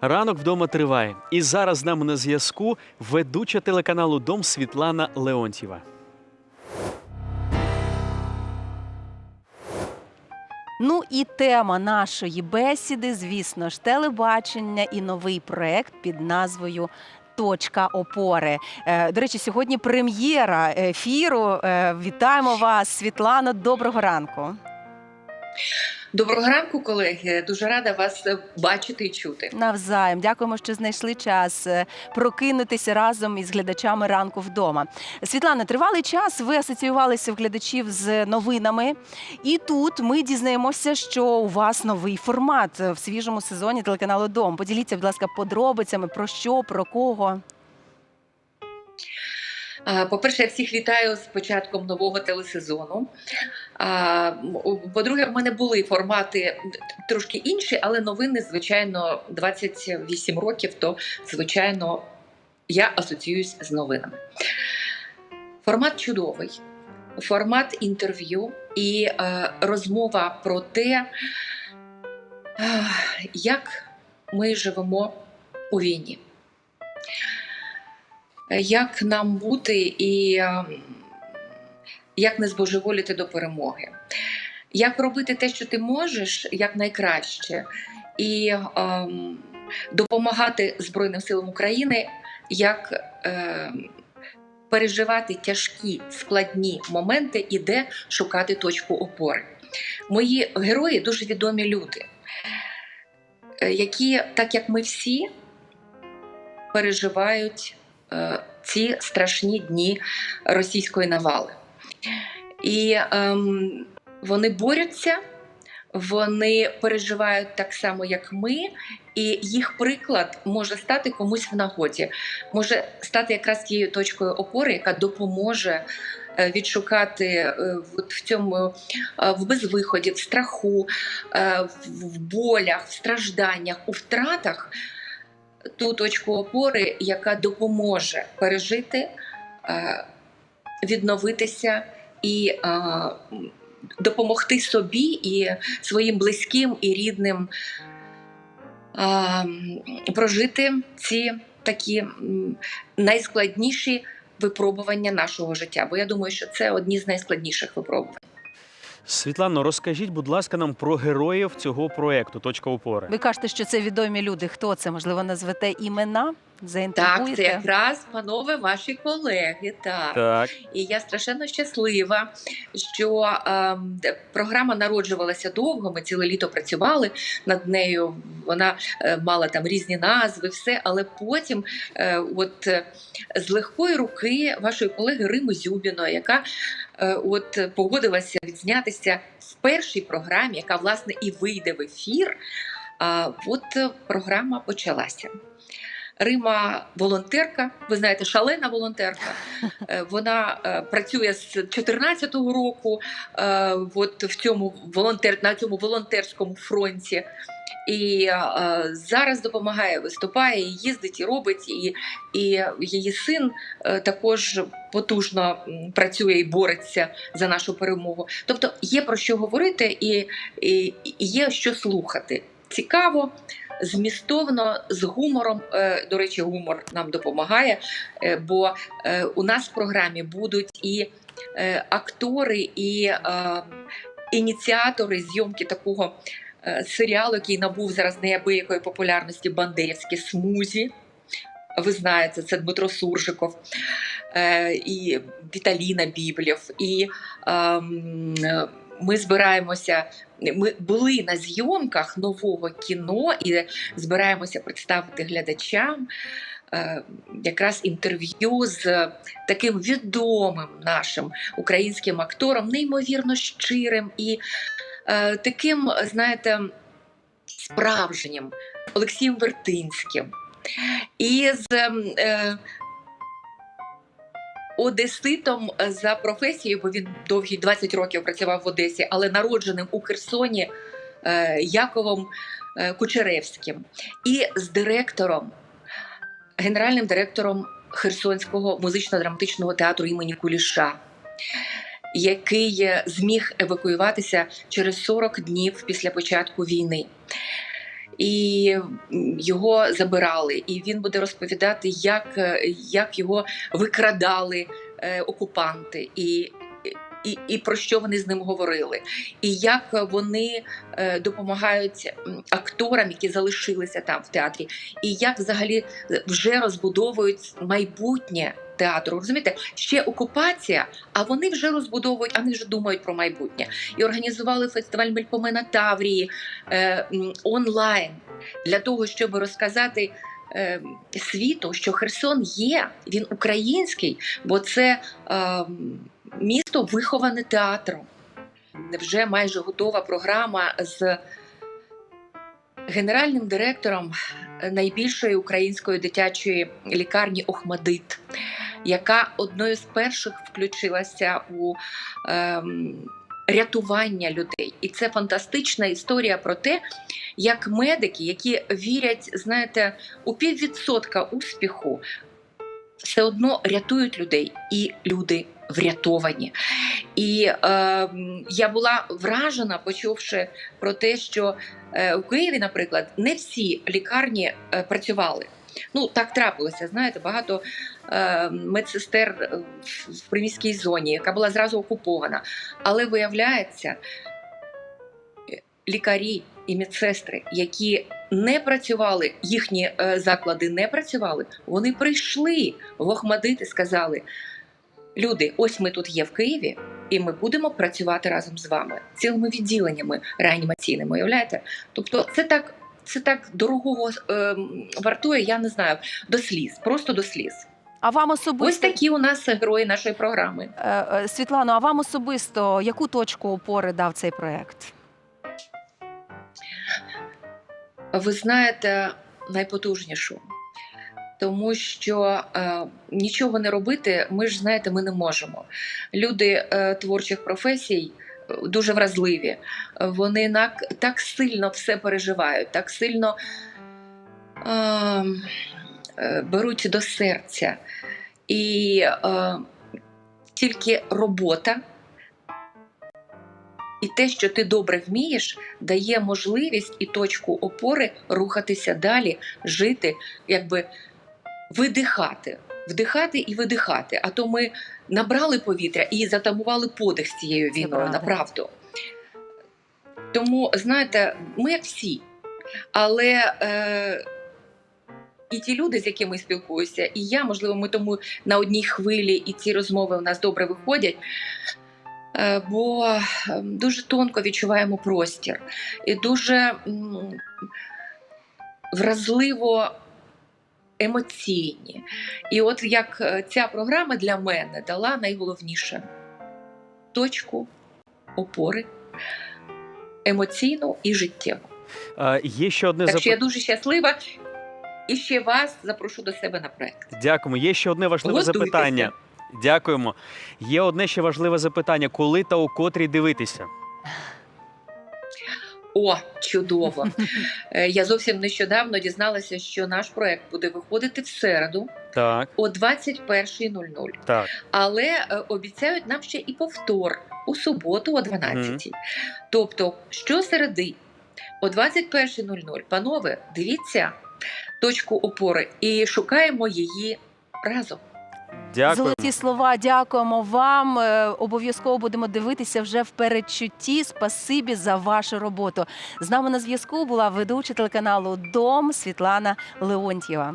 Ранок вдома триває. І зараз з нами на зв'язку ведуча телеканалу Дом Світлана Леонтьєва. Ну і тема нашої бесіди, звісно ж, телебачення і новий проект під назвою. Точка опори. Е, До речі, сьогодні прем'єра ефіру. Е, Вітаємо вас, Світлано. Доброго ранку. Доброго ранку, колеги. Дуже рада вас е, бачити і чути. Навзаєм. Дякуємо, що знайшли час е, прокинутися разом із глядачами ранку вдома. Світлана, тривалий час ви асоціювалися в глядачів з новинами, і тут ми дізнаємося, що у вас новий формат в свіжому сезоні телеканалу Дом. Поділіться, будь ласка, подробицями про що, про кого. По-перше, я всіх вітаю з початком нового телесезону. По-друге, в мене були формати трошки інші, але новини, звичайно, 28 років, то, звичайно, я асоціююсь з новинами. Формат чудовий. Формат інтерв'ю і розмова про те, як ми живемо у війні. Як нам бути і е, як не збожеволіти до перемоги? Як робити те, що ти можеш, як найкраще, і ем, допомагати Збройним силам України, як е, переживати тяжкі складні моменти і де шукати точку опори. Мої герої дуже відомі люди, е, які, так як ми всі, переживають е, ці страшні дні російської навали. І ем, вони борються, вони переживають так само, як ми, і їх приклад може стати комусь в нагоді, може стати якраз тією точкою опори, яка допоможе. е, Відшукати е, в цьому е, в безвиході, в страху, е, в болях, в стражданнях, у втратах ту точку опори, яка допоможе пережити, е, відновитися і е, допомогти собі і своїм близьким і рідним е, прожити ці такі найскладніші випробування нашого життя. Бо я думаю, що це одні з найскладніших випробувань. Світлано, розкажіть, будь ласка, нам про героїв цього проекту Точка опори. Ви кажете, що це відомі люди. Хто це? Можливо, назвете імена? Так, це якраз, панове, ваші колеги. Так. Так, І я страшенно щаслива, що ем, програма народжувалася довго. Ми ціле літо працювали над нею. Вона е, мала там різні назви, все. Але потім, е, от е, з легкої руки вашої колеги Рими Зюбіної, яка е, от е, погодилася відзнятися в першій програмі, яка власне і вийде в ефір. А от е, програма почалася. Рима волонтерка, ви знаєте, шалена волонтерка. Е, Вона е, працює з 2014 року е, от в цьому волонтер, на цьому волонтерському фронті. І е, зараз допомагає, виступає, і їздить і робить. І, і її син е, також потужно працює і бореться за нашу перемогу. Тобто є про що говорити і, і, і є що слухати. Цікаво, змістовно, з гумором. Е, До речі, гумор нам допомагає, е, бо е, у нас в програмі будуть і актори, і ініціатори зйомки такого серіалу, який набув зараз неабиякої популярності Бандерівські смузі. Ви знаєте, це Дмитро Суржиков і Віталіна Біблєв. І ем, ми збираємося. Ми були на зйомках нового кіно і збираємося представити глядачам е, якраз інтерв'ю з таким відомим нашим українським актором, неймовірно щирим і е, таким, знаєте, справжнім Олексієм Вертинським. І з е, одеситом за професією, бо він довгі 20 років працював в Одесі, але народженим у Херсоні е, Яковом е, Кучеревським, і з директором, генеральним директором Херсонського музично-драматичного театру імені Куліша. Який е, зміг евакуюватися через 40 днів після початку війни. І його забирали. І він буде розповідати, як, е, як його викрадали е, окупанти. І і, і про що вони з ним говорили, і як вони е, допомагають акторам, які залишилися там в театрі, і як взагалі е, вже розбудовують майбутнє театру. Розумієте, ще окупація, а вони вже розбудовують, вони вже думають про майбутнє. І організували фестиваль Мельпомена Таврії е, онлайн для того, щоб розказати. е, Світу, що Херсон є, він український, бо це е, місто виховане театром. Вже майже готова програма з генеральним директором найбільшої української дитячої лікарні Охмадит, яка одною з перших включилася у ем, рятування людей. І це фантастична історія про те, як медики, які вірять, знаєте, у піввідсотка успіху, все одно рятують людей, і люди врятовані. І е, я була вражена, почувши про те, що е, у Києві, наприклад, не всі лікарні е, працювали. Ну, так трапилося. Знаєте, багато медсестер е, в- приміській зоні, яка була зразу окупована. Але виявляється, е, лікарі і медсестри, які не працювали, їхні е, заклади не працювали, вони прийшли в Охмадит сказали: люди, ось ми тут є в Києві, і ми будемо працювати разом з вами цілими відділеннями реанімаційними. Уявляєте? Тобто, це так. Це так дорогого ем, вартує, я не знаю, до сліз, просто до сліз. А вам особисто Ось такі у нас герої нашої програми. Е, е, Світлано, а вам особисто яку точку опори дав цей проект? Ви знаєте найпотужнішу, тому що е, нічого не робити, ми ж знаєте, ми не можемо. Люди е, творчих професій е, дуже вразливі. Вони так сильно все переживають, так сильно е, е, беруть до серця. І е, тільки робота. І те, що ти добре вмієш, дає можливість і точку опори рухатися далі, жити, якби видихати, вдихати і видихати. А то ми набрали повітря і затамували подих з цією війною, направду. Тому, знаєте, ми як всі. Але е, і ті люди, з якими спілкуюся, і я, можливо, ми тому на одній хвилі, і ці розмови у нас добре виходять. Е, Бо е, дуже тонко відчуваємо простір і дуже вразливо емоційні. І от як е, ця програма для мене дала найголовніше точку опори емоційну і життєву. Є ще одне Так що я дуже щаслива і ще вас запрошу до себе на проект. Дякуємо. Є ще одне важливе Готуйтеся. запитання. Дякуємо. Є одне ще важливе запитання: коли та у котрій дивитися? О, чудово! Е, Я зовсім нещодавно дізналася, що наш проект буде виходити в середу Так, о 21.00. так. Але е, обіцяють нам ще і повтор у суботу о 12.00. Тобто, щосереди о 21.00. Панове, дивіться точку опори і шукаємо її разом. Дякую. Золоті слова, дякуємо вам. Е, Обов'язково будемо дивитися вже в передчутті. Спасибі за вашу роботу. З нами на зв'язку була ведуча телеканалу Дом Світлана Леонтьєва.